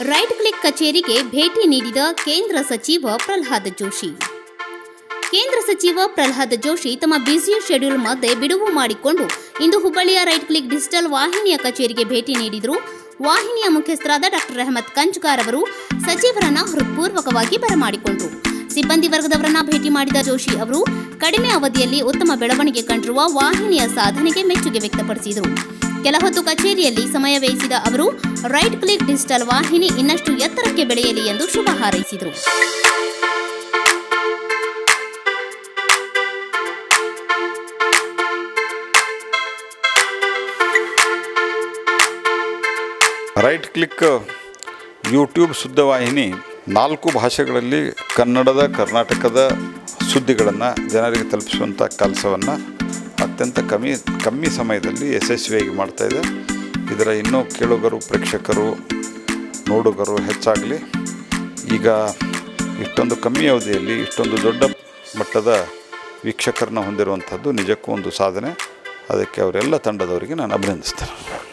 Right click ಕಚೇರಿಗೆ ಭೇಟಿ ನೀಡಿದ ಕೇಂದ್ರ ಸಚಿವ ಪ್ರಹ್ಲಾದ್ ಜೋಶಿ. ಕೇಂದ್ರ ಸಚಿವ ಪ್ರಹ್ಲಾದ್ ಜೋಶಿ ತಮ್ಮ ಬ್ಯುಸಿ ಶೆಡ್ಯೂಲ್ ಮಧ್ಯೆ ಬಿಡುವು ಮಾಡಿಕೊಂಡು ಇಂದು ಹುಬ್ಬಳ್ಳಿಯ ರೈಟ್ ಕ್ಲಿಕ್ ಡಿಜಿಟಲ್ ವಾಹಿನಿಯ ಕಚೇರಿಗೆ ಭೇಟಿ ನೀಡಿದರು. ವಾಹಿನಿಯ ಮುಖ್ಯಸ್ಥರಾದ ಡಾಕ್ಟರ್ ಅಹಮದ್ ಕಂಜ್ಗಾರ್ ಅವರು ಸಚಿವರನ್ನ ಹೃತ್ಪೂರ್ವಕವಾಗಿ ಬರಮಾಡಿಕೊಂಡರು. ಸಿಬ್ಬಂದಿ ವರ್ಗದವರನ್ನ ಭೇಟಿ ಮಾಡಿದ ಜೋಶಿ ಅವರು, ಕಡಿಮೆ ಅವಧಿಯಲ್ಲಿ ಉತ್ತಮ ಬೆಳವಣಿಗೆ ಕಂಡಿರುವ ವಾಹಿನಿಯ ಸಾಧನೆಗೆ ಮೆಚ್ಚುಗೆ ವ್ಯಕ್ತಪಡಿಸಿದರು. ಕೆಲ ಹೊತ್ತು ಕಚೇರಿಯಲ್ಲಿ ಸಮಯ ವ್ಯಯಿಸಿದ ಅವರು, ರೈಟ್ ಕ್ಲಿಕ್ ಡಿಜಿಟಲ್ ವಾಹಿನಿ ಇನ್ನಷ್ಟು ಎತ್ತರಕ್ಕೆ ಬೆಳೆಯಲಿ ಎಂದು ಶುಭ ಹಾರೈಸಿದರು. ರೈಟ್ ಕ್ಲಿಕ್ ಯೂಟ್ಯೂಬ್ ಸುದ್ದಿವಾಹಿನಿ ನಾಲ್ಕು ಭಾಷೆಗಳಲ್ಲಿ ಕನ್ನಡದ, ಕರ್ನಾಟಕದ ಸುದ್ದಿಗಳನ್ನು ಜನರಿಗೆ ತಲುಪಿಸುವಂಥ ಕೆಲಸವನ್ನು ಅತ್ಯಂತ ಕಮ್ಮಿ ಕಮ್ಮಿ ಸಮಯದಲ್ಲಿ ಯಶಸ್ವಿಯಾಗಿ ಮಾಡ್ತಾಯಿದೆ ಇದರ ಇನ್ನೂ ಕೇಳುಗರು, ಪ್ರೇಕ್ಷಕರು, ನೋಡುಗರು ಹೆಚ್ಚಾಗಲಿ. ಈಗ ಇಷ್ಟೊಂದು ಕಮ್ಮಿ ಅವಧಿಯಲ್ಲಿ ಇಷ್ಟೊಂದು ದೊಡ್ಡ ಮಟ್ಟದ ವೀಕ್ಷಕರನ್ನ ಹೊಂದಿರುವಂಥದ್ದು ನಿಜಕ್ಕೂ ಒಂದು ಸಾಧನೆ. ಅದಕ್ಕೆ ಅವರೆಲ್ಲ ತಂಡದವರಿಗೆ ನಾನು ಅಭಿನಂದಿಸ್ತೇನೆ.